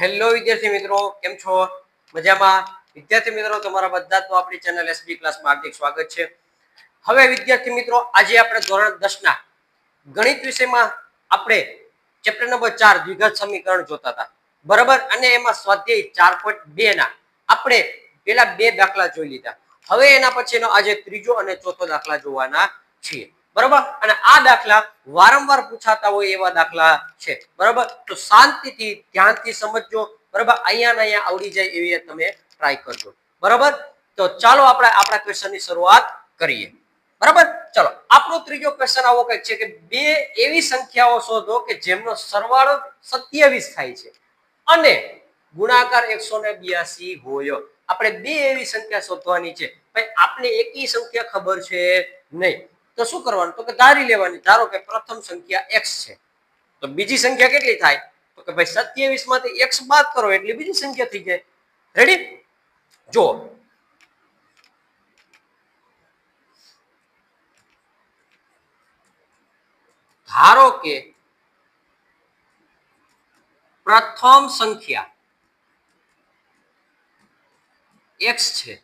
Hello વિદ્યાર્થી મિત્રો. કેમ છો? મજામાં? વિદ્યાર્થી મિત્રો, તમારા બધા તો આપણી ચેનલ એસબી ક્લાસમાં હાર્દિક સ્વાગત છે. હવે વિદ્યાર્થી મિત્રો, આજે આપણે ધોરણ દસના ગણિત વિષયમાં આપણે ચેપ્ટર નંબર ચાર દ્વિઘાત સમીકરણ જોતા હતા. બરાબર? અને એમાં સ્વાધ્યાય ચાર પોઈન્ટ બે ના આપણે પેલા બે દાખલા જોઈ લીધા. હવે એના પછીનો આજે ત્રીજો અને ચોથો દાખલા જોવાના છીએ. બરાબર? અને આ દાખલા વારંવાર પૂછાતા હોય એવા દાખલા છે. બરાબર? તો શાંતિથી, ધ્યાનથી સમજજો. બરાબર? અહીંયા અહીંયા આવડી જાય એવી તમે ટ્રાય કરજો. બરાબર? તો ચાલો આપણે આપણા ક્વેશ્ચનની શરૂઆત કરીએ. બરાબર? ચલો, આપણો ત્રીજો ક્વેશ્ચન આવો કંઈક છે કે બે એવી સંખ્યાઓ શોધો કે જેમનો સરવાળો સત્યાવીસ થાય છે. અને ગુણાકાર એકસો ને બ્યાસી હોય. આપણે બે એવી સંખ્યા શોધવાની છે. ભાઈ આપણે એકી સંખ્યા ખબર છે? નહીં. તો શું કરવાનું? તો કે ધારી લેવાની. ધારો કે પ્રથમ સંખ્યા એક્સ છે. તો બીજી સંખ્યા કેટલી થાય? તો કે ભાઈ સત્યાવીસમાંથી એક્સ બાદ કરો એટલે બીજી સંખ્યા થઈ જાય. રેડી જો ધારો કે પ્રથમ સંખ્યા એક્સ છે.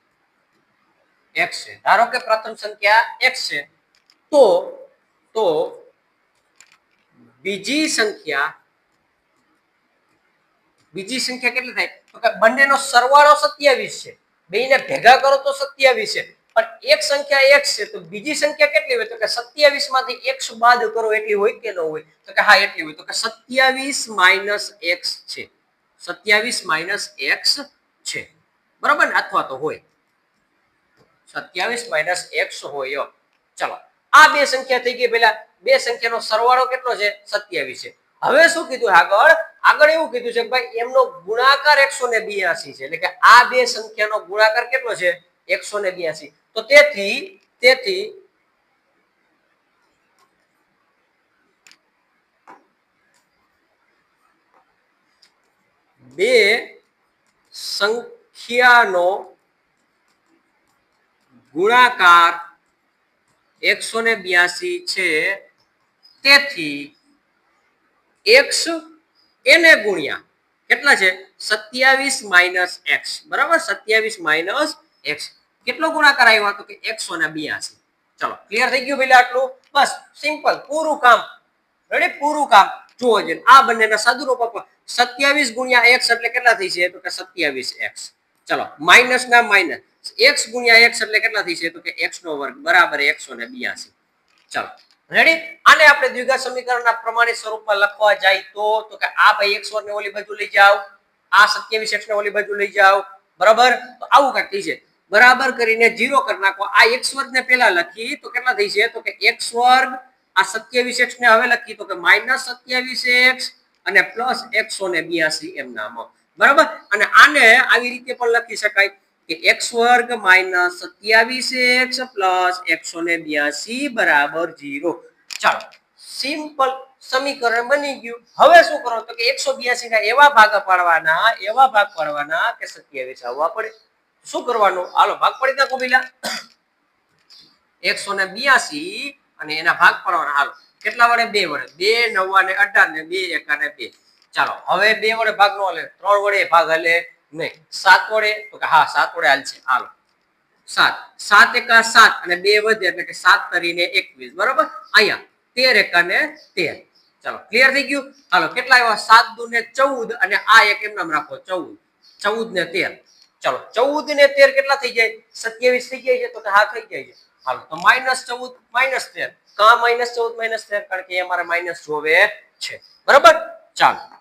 એક્સ છે. ધારો કે પ્રથમ સંખ્યા એક્સ છે. તો તો બીજી સંખ્યા બીજી સંખ્યા કેટલી થાય? તો કે બંનેનો સરવાળો સત્યાવીસ છે. બેને ભેગા કરો તો સત્યાવીસ છે. પણ એક સંખ્યા એક છે, તો બીજી સંખ્યા કેટલી હોય? તો કે સત્યાવીસમાંથી એક્સ બાદ કરો એટલી હોય કે ન હોય? તો કે હા, એટલી હોય. તો કે સત્યાવીસ માઇનસ એક્સ છે. સત્યાવીસ માઇનસ એક્સ છે. બરાબર ને? અથવા તો હોય. સત્યાવીસ માઇનસ એક્સ હોય. ચલો. આ બે સંખ્યા થઈ ગઈ પેલા બે સંખ્યાનો સરવાળો કેટલો છે? સત્યાવીસ છે. હવે શું કીધું આગળ? આગળ એવું કીધું છે ભાઈ એમનો ગુણાકાર એકસો ને બ્યાસી છે. એટલે કે આ બે સંખ્યાનો ગુણાકાર કેટલો છે? એકસો ને બ્યાસી. તો તેથી તેથી બે સંખ્યાનો ગુણાકાર એકસો ને બ્યાસી છે. તેથી એક્સ એને ગુણ્યા. કેટલા છે? સત્યાવીસ માઇનસ એક્સ. બરાબર? સત્યાવીસ માઇનસ એક્સ. કેટલો ગુણાકાર આવ્યો હતો કે એકસો ને બ્યાસી. ચલો ક્લિયર થઈ ગયું પેલા આટલું? બસ સિમ્પલ પૂરું કામ. રેડી પૂરું કામ. જુઓ છે આ બંનેના સદરૂપ સત્યાવીસ ગુણ્યા એક્સ એટલે કેટલા થઈ છે? તો કે સત્યાવીસ એક્સ. ચલો માઇનસ ના માઇનસ એક્સ ગુણ્યા એક્સ એટલે કેટલા છે તો કે એક્સ નો વર્ગ બરાબર એકસો ને બ્યાસી. ચલો રેડી આને આપણે દ્વિઘાત સમીકરણના પ્રમાણિત સ્વરૂપમાં લખવા જાય તો તો કે આ ભાઈ એક્સ ને ઓલી બાજુ લઈ જાઓ, આ સત્યાવીસ એક્સ ને ઓલી બાજુ લઈ જાઓ, બરાબર? તો આવું કાંઈક થઈ છે બરાબર કરીને જીરો કરી નાખો. આ એક્સ વર્ગ ને પેલા લખી, તો કેટલા થઈ છે તો કે એક્સ વર્ગ, આ સત્યાવીસ એક્સ ને હવે લખી, તો કે માઇનસ સત્યાવીસ એક્સ અને પ્લસ એકસો ને બ્યાસી એમ નામ બરાબર? અને આને આવી રીતે પણ લખી શકાય. કે એક્સ વર્ગ માઇનસ સત્યાવીસ એક્સ પ્લસ એકસો ને બ્યાસી બરાબર જીરો ચાલો, સિમ્પલ સમીકરણ બની ગયું. હવે શું કરો? તો કે એકસો બ્યાસી ના એવા ભાગ પાડવાના, એવા ભાગ પાડવાના કે સત્યાવીસ આવવા પડે. શું કરવાનું? હાલો, ભાગ પડી નાખો પેલા એકસો ને બ્યાસી અને એના ભાગ પાડવાના. હાલો, કેટલા વડે? બે વડે. બે, નવા ને અઢાર ને બે એકા ને બે. ચાલો, હવે બે વડે ભાગ નો હલે. ત્રણ વડે ભાગ હાલે. નહીં સાત વડે, તો કે હા, સાત વડે હાલશે હાલો. સાત. સાત એકા સાત અને બે વધે એટલે કે સાત કરીને એકવીસ. બરોબર? અહીંયા તેર એકા ને તેર. ચાલો ક્લિયર થઈ ગયું? હાલો, કેટલા આવ્યા? સાત દુ ને ચૌદ અને આ એક એમ નામ રાખો, ચૌદ. ચૌદ ને તેર. ચાલો, ચૌદ ને તેર કેટલા થઈ જાય? સત્યાવીસ થઈ જાય છે, તો કે હા, થઈ જાય છે. હાલો, તો માઇનસ ચૌદ, માઇનસ તેર. કા માઇનસ ચૌદ, માઇનસ તેર? કારણ કે એ અમારે માઇનસ જોવે છે. બરાબર? ચાલો.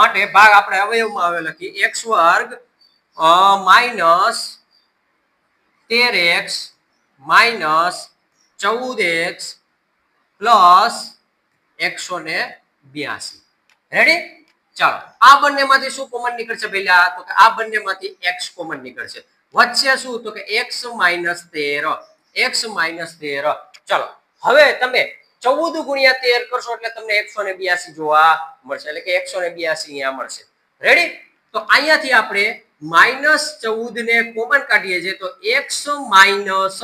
માટે ભાગ આપણે અવયવમાં આવે લખી એક્સ વર્ગ માઇનસ તેર એક્સ, માઇનસ ચૌદ એક્સ પ્લસ એકસો ને બ્યાસી. રેડી ચાલો, આ બંનેમાંથી શું કોમન નીકળશે પહેલા? તો કે આ બંનેમાંથી એક્સ કોમન નીકળશે. વચ્ચે શું? તો કે એક્સ માઇનસ તેર એક્સ માઇનસ તેર. ચલો, હવે તમે ચૌદ ગુણ્યા તેર કરશો એટલે તમને એકસો ને બ્યાસી જોવા મળશે. એટલે કે એકસો ને બ્યાસી અહીંયા મળશે. રેડી તો અહીંયાથી આપણે માઇનસ ચૌદ ને કોમન કાઢીએ છીએ તો એક્સ માઇનસ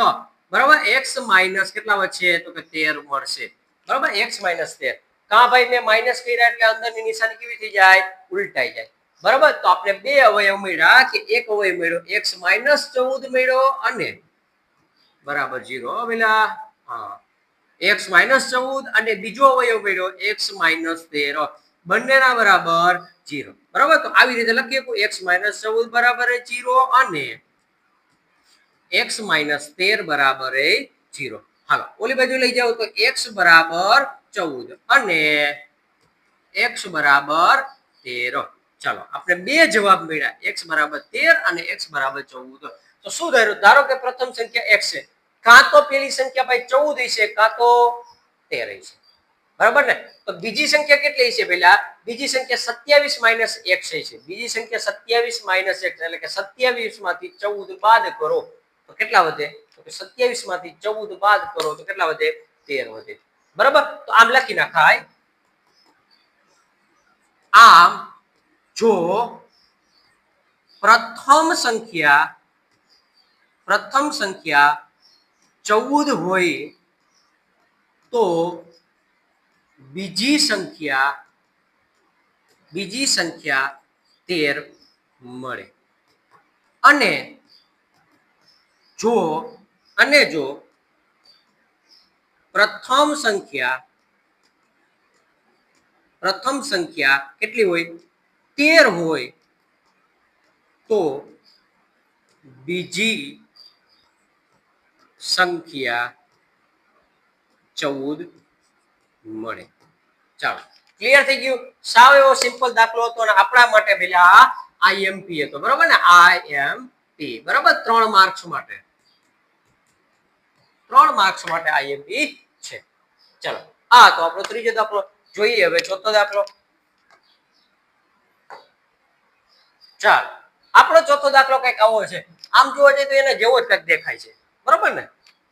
બરાબર? એક્સ માઇનસ કેટલા વચ્ચે તો કે તેર મળશે. બરાબર? એક્સ માઇનસ તેર. કા ભાઈ મેં માઇનસ કર્યા એટલે અંદરની નિશાની કેવી થઈ જાય? ઉલટાઈ જાય. બરાબર? તો આપણે બે અવયવ મળ્યા કે એક અવયવ મળ્યો? એક્સ માઇનસ ચૌદ મળ્યો અને બરાબર જીરો પેલા હા. એક્સ માઇનસ ચૌદ અને બીજો અવયવ મળ્યો એક્સ માઇનસ તેર. બંનેના બરાબર જીરો. બરાબર? તો આવી રીતે લખીએ એક્સ માઇનસ ચૌદ બરાબર જીરો અને એક્સ માઇનસ તેર બરાબર જીરો. હાલો, ઓલી બાજુ લઈ જાઓ તો એક્સ બરાબર ચૌદ અને એક્સ બરાબર તેર. ચાલો, આપણે બે જવાબ મળ્યા એક્સ બરાબર તેર અને એક્સ બરાબર ચૌદ. તો શું ધાર્યું? ધારો કે પ્રથમ સંખ્યા એક્સ છે. કાં તો પેલી સંખ્યા ભાઈ ચૌદ હશે, કાં તો તેર હશે. બરાબર ને? તો બીજી સંખ્યા કેટલી છે પેલા? બીજી સંખ્યા સત્યાવીસ માઇનસ એક્સ છે બીજી સંખ્યા સત્યાવીસ માઇનસ એક્સ એટલે કે સત્યાવીસમાંથી ચૌદ બાદ કરો, તો કેટલા વધે? તો કે સત્યાવીસમાંથી ચૌદ બાદ કરો, તો કેટલા વધે? તેર વધે. બરાબર? તો આમ લખી નાખાય. આમ જો પ્રથમ સંખ્યા પ્રથમ સંખ્યા ચૌદ હોય તો બીજી સંખ્યા બીજી સંખ્યા તેર મળે. અને જો અને જો પ્રથમ સંખ્યા પ્રથમ સંખ્યા કેટલી હોય? તેર હોય તો બીજી સંખ્યા ચૌદ મળે. ચાલો ક્લિયર થઈ ગયું? સાવ એવો સિમ્પલ દાખલો હતો અને આપણા માટે પેલા આઈએમપી હતો, બરાબર ને? આઈએમપી બરાબર? ત્રણ માર્ક્સ માટે. ત્રણ માર્ક્સ માટે આઈએમપી છે. ચલો, આ તો આપણો ત્રીજો દાખલો. જોઈએ હવે ચોથો દાખલો. ચાલો, આપણો ચોથો દાખલો કંઈક આવો છે. આમ જોવા જઈએ તો એને જેવો જ કંઈક દેખાય છે. બરોબર ને?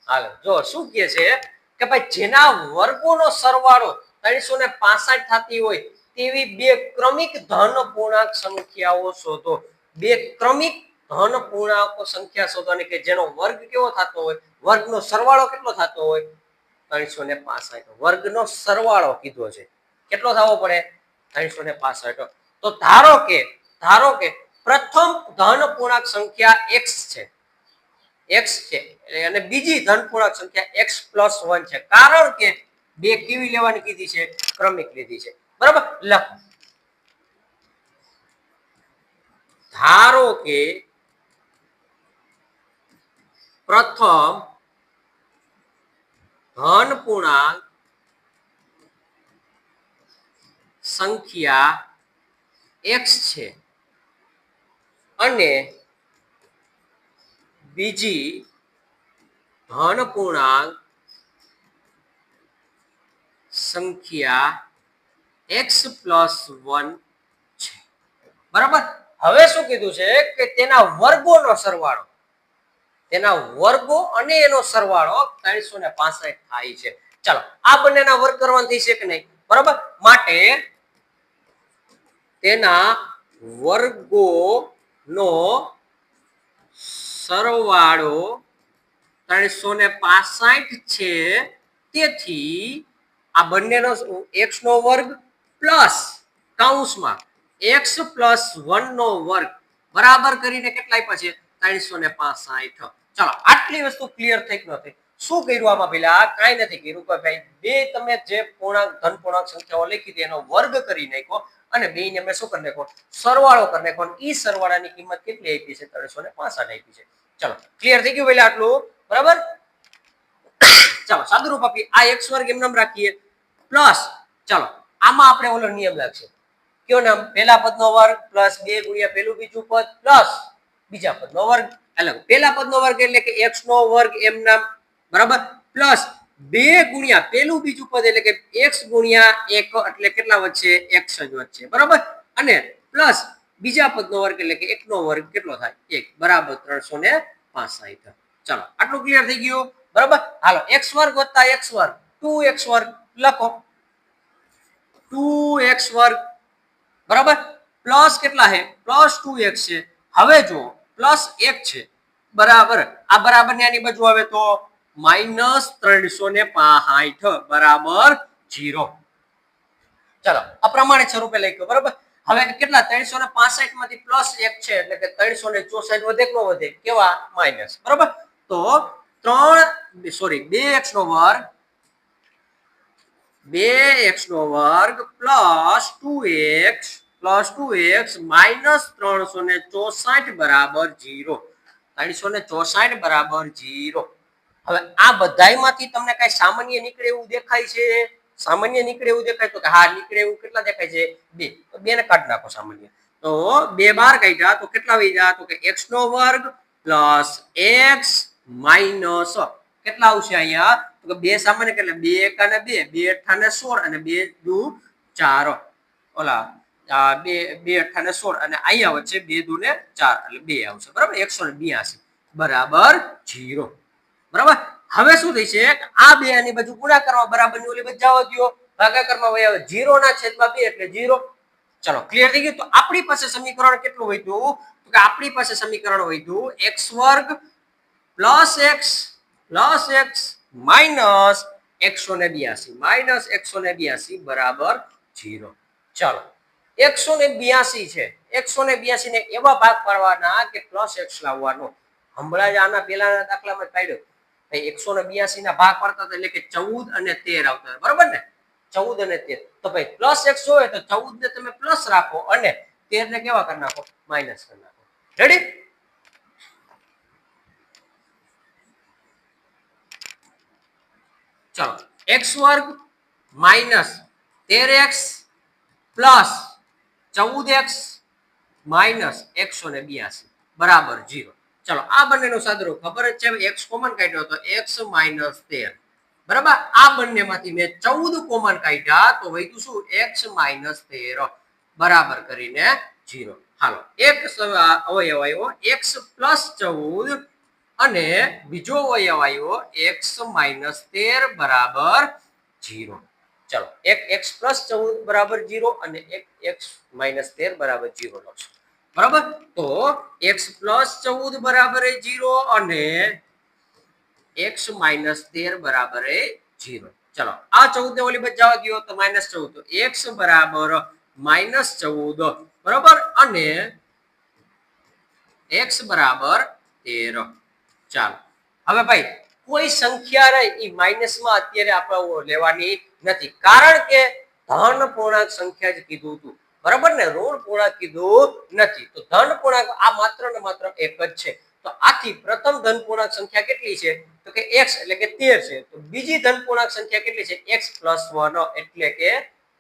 હાલ, જો શું કહે છે કે ભાઈ, જેના વર્ગોનો સરવાળો ત્રણસો ને પાસઠ થતી હોય તેવી બે ક્રમિક ધન પૂર્ણાંક સંખ્યાઓ શોધો. બે ક્રમિક ધન પૂર્ણાંકો સંખ્યા શોધવાની કે જેનો વર્ગ કેવો થતો હોય, વર્ગનો સરવાળો કેટલો થતો હોય? ત્રણસો ને પાસઠ. વર્ગનો સરવાળો કીધો છે. કેટલો થવો પડે? ત્રણસો ને પાસઠ. તો ધારો કે ધારો કે પ્રથમ ધન પૂર્ણાંક સંખ્યા એક્સ છે. એક્સ છે. અને બીજી ધનપૂર્ણક સંખ્યા એક્સ પ્લસ વન છે. કારણ કે બે કેવી લેવાની કીધી છે? ક્રમિક લીધી છે. બરાબર? લખ. ધારો કે પ્રથમ ધન પૂર્ણાંક સંખ્યા એક્સ છે. અને બીજી ધન પૂર્ણાંક સંખ્યા એક્સ પ્લસ વન છે. બરાબર? હવે શું કીધું છે કે તેના વર્ગોનો સરવાળો, તેના વર્ગો અને એનો સરવાળો ત્રણસો ને પાસઠ થાય છે. ચાલો, આ બંનેના વર્ગ કરવાનું છે કે નહીં? બરાબર? માટે તેના વર્ગો નો સરવાળો ત્રણસો ને પાસઠ છે. તેથી આ બંનેનો એક્સ નો વર્ગ પ્લસ કાઉન્સમાં એક્સ પ્લસ વન નો વર્ગ બરાબર કરીને કેટલા આપ્યા છે? ત્રણસો ને પાસઠ. ચાલો, આટલી વસ્તુ ક્લિયર થઈ કે નથી શું કર્યું આમાં પેલા? કાંઈ નથી કર્યું. કે ભાઈ, બે તમે જે પૂર્ણાંક ધન પૂર્ણાંક સંખ્યાઓ લખી હતી, એનો વર્ગ કરી નાખ્યો. અને બે ને અમે શું કરી નાખો સરવાળો કરી નાખો એ સરવાળાની કિંમત કેટલી આપી છે? ત્રણસો ને પાસઠ આપી છે. ચલો ક્લિયર થઈ ગયું પેલા આટલું? બરાબર? ચાલો સાદું આપીએ. આ એક્સ વર્ગ એમ નામ રાખીએ. પ્લસ, ચાલો, આમાં આપણે ઓલો નિયમ લાગશે કયો નામ? પહેલા પદનો વર્ગ પ્લસ બે ગુણ્યા પેલું બીજું પદ પ્લસ બીજા પદનો વર્ગ. એટલે પહેલા પદનો વર્ગ એટલે કે એક્સ નો વર્ગ એમ નામ. બરાબર? પ્લસ બે ગુણ્યા, પેલું બીજું પદ એટલે કે એક્સ ગુણ્યા એક એટલે કેટલા વચ્ચે એક્સ જ વચ્ચે બરાબર? અને પ્લસ બીજા પદનો વર્ગ એટલે કે એકનો વર્ગ કેટલો થાય? એક. બરાબર ત્રણસો ને પાસઠ. ચાલો, આટલું ક્લિયર થઈ ગયું? બરાબર? હાલો એક્સ વર્ગ વત્તા એક્સ વર્ગ. ટુ એક્સ વર્ગ. લખો. ટુ એક્સ વર્ગ. બરાબર? પ્લસ કેટલા છે? પ્લસ ટુ એક્સ છે. હવે જો પ્લસ એક છે. બરાબર? આ બરાબર ને આની બાજુ આવે તો? માઇનસ ત્રણસો ને પાસઠ બરાબર જીરો ચલો આ પ્રમાણે સ્વરૂપે લખ્યો બરાબર? હવે કેટલા? ત્રણસો ને પાસઠમાંથી પ્લસ એક છે, એટલે કે ત્રણસો ને ચોસઠ વધે કે વધે? કેવા? માઇનસ બરાબર? તો ત્રણ, સોરી, બે એક્સ નો વર્ગ, બે એક્સ નો વર્ગ plus two x, plus two x minus ત્રણસો ને ચોસઠ બરાબર જીરો ત્રણસો ને ચોસઠ બરાબર જીરો હવે આ બધાયમાંથી તમને કઈ સામાન્ય નીકળે એવું દેખાય છે? સામાન્ય નીકળે એવું દેખાય? તો કે હા, નીકળે એવું કેટલા દેખાય છે? બે. તો બે ને કાઢી નાખો સામાન્ય. તો બે બાર કાઢ્યા, તો કેટલા વધ્યા તો કે એક્સ નો વર્ગ પ્લસ એક્સ માઇનસ કેટલા આવશે અહીંયા? તો કે બે સામાન્ય કેટલા બે એક અને બે બે અઠા ને સોળ અને બે દુ ચાર. ઓલા બે બે અઠા ને સોળ અને અહીંયા વચ્ચે બે દુ ને ચાર એટલે બે આવશે. બરાબર? એકસો ને બ્યાસી. બરાબર? જીરો. બરાબર? હવે શું થઈ છે આ બે આની બાજુ ગુણાકારમાં બરાબરની ઓલી બાજુ જવા દો ભાગાકારમાં વહી આવે જીરો ના છેદમાં બે એટલે જીરો. ચલો ક્લિયર થઈ ગયું? તો આપણી પાસે સમીકરણ કેટલું હોય તો? કે આપણી પાસે સમીકરણ વધ્યું એક્સ વર્ગ plus x plus x minus એકસો ને બ્યાસી. માઇનસ એકસો ને બ્યાસી બરાબર જીરો. ચલો, એકસો ને બ્યાસી છે. એકસો ને બ્યાસી ને એવા ભાગ પાડવાના કે પ્લસ એક્સ લાવવાનો. હમણાં જ આના પહેલાના દાખલામાં પાડ્યો. એકસો ને બ્યાસી ના ભાગ પડતા એટલે કે ચૌદ અને તેર આવતા બરોબર ને? ચૌદ અને તેર. તો ભાઈ પ્લસ એકસો હોય તો ચૌદ ને તમે પ્લસ રાખો અને તેર ને કેવા કરી નાખો? માઇનસ કરી નાખો. રેડી ચલો. એક્સ વર્ગ માઇનસ તેર એક્સ પ્લસ ચૌદ એક્સ માઇનસ એકસો ને બ્યાસી. બરાબર જીરો ચલો, આ બંનેનું સદરૂપ ખબર જ છે એક્સ કોમન કાઢ્યો તો એક્સ માઇનસ તેર બરાબર? આ બંનેમાંથી મેં ચૌદ કોમન કાઢ્યા, તો વધ્યું શું? એક્સ માઇનસ તેર બરાબર કરીને જીરો હાલો, એક અવયવ આવ્યો એક્સ પ્લસ ચૌદ, અને બીજો અવયવ આવ્યો એક્સ માઇનસ તેર બરાબર જીરો ચલો, એક એક્સ પ્લસ ચૌદ, બરાબર જીરો અને એક એક્સ માઇનસ તેર બરાબર જીરો લખશું. બરાબર? તો એક્સ પ્લસ ચૌદ બરાબર જીરો અને એક્સ માઇનસ તેર બરાબર જીરો ચલો, આ ચૌદ ને ઓલી બાજુ જવા દો તો માઇનસ ચૌદ. એક્સ બરાબર માઇનસ ચૌદ. બરાબર? અને એક્સ બરાબર તેર. ચાલો, હવે ભાઈ, કોઈ સંખ્યા રહે એ માઇનસમાં અત્યારે આપણે લેવાની નથી. કારણ કે ધન પૂર્ણાંક સંખ્યા જ કીધું હતું. બરાબર ને? ઋણ પૂર્ણાંક કીધું નથી. તો ધન પૂર્ણાંક આ માત્ર ને માત્ર એક જ છે. તો આથી પ્રથમ ધન પૂર્ણાંક સંખ્યા કેટલી છે? તો કે x એટલે કે 13 છે. તો બીજી ધન પૂર્ણાંક સંખ્યા કેટલી છે? x 1 એટલે કે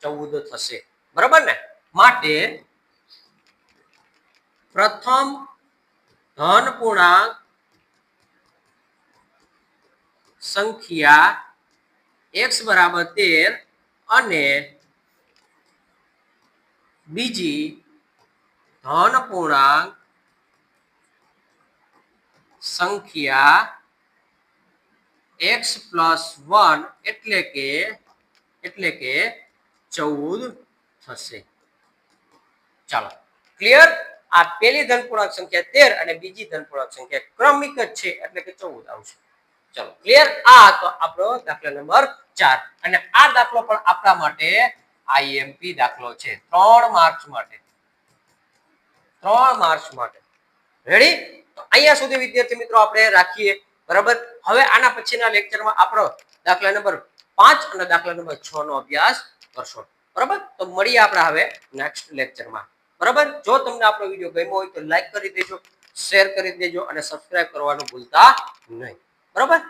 14 થશે. બરાબર ને? માટે પ્રથમ ધન પૂર્ણાંક સંખ્યા બરાબર 13 અને બીજી ધન પૂર્ણાંક સંખ્યા એક્સ પ્લસ વન એટલે કે એટલે કે ચૌદ થશે. ચાલો, ક્લિયર? આ પેલી ધનપૂર્ણાંક સંખ્યા તેર અને બીજી ધનપૂર્ણાંક સંખ્યા ક્રમિક જ છે, એટલે કે ચૌદ આવશે. ચલો, ક્લિયર? આ તો આપણો દાખલા નંબર ચાર. અને આ દાખલો પણ આપણા માટે આઈએમપી દાખલો છે. ત્રણ માર્ક્સ માટે. ત્રણ માર્ક્સ માટે. રેડી તો અહીંયા સુધી વિદ્યાર્થી મિત્રો આપણે રાખીએ. બરાબર? હવે આના પછીના લેક્ચરમાં આપણો દાખલા નંબર પાંચ અને દાખલા નંબર છ નો અભ્યાસ કરશો. બરાબર? તો મળીએ આપણે હવે નેક્સ્ટ લેક્ચરમાં બરાબર? જો તમને આપણો વીડિયો ગમ્યો હોય તો લાઈક કરી દેજો શેર કરી દેજો અને સબસ્ક્રાઇબ કરવાનું ભૂલતા નહીં. બરાબર?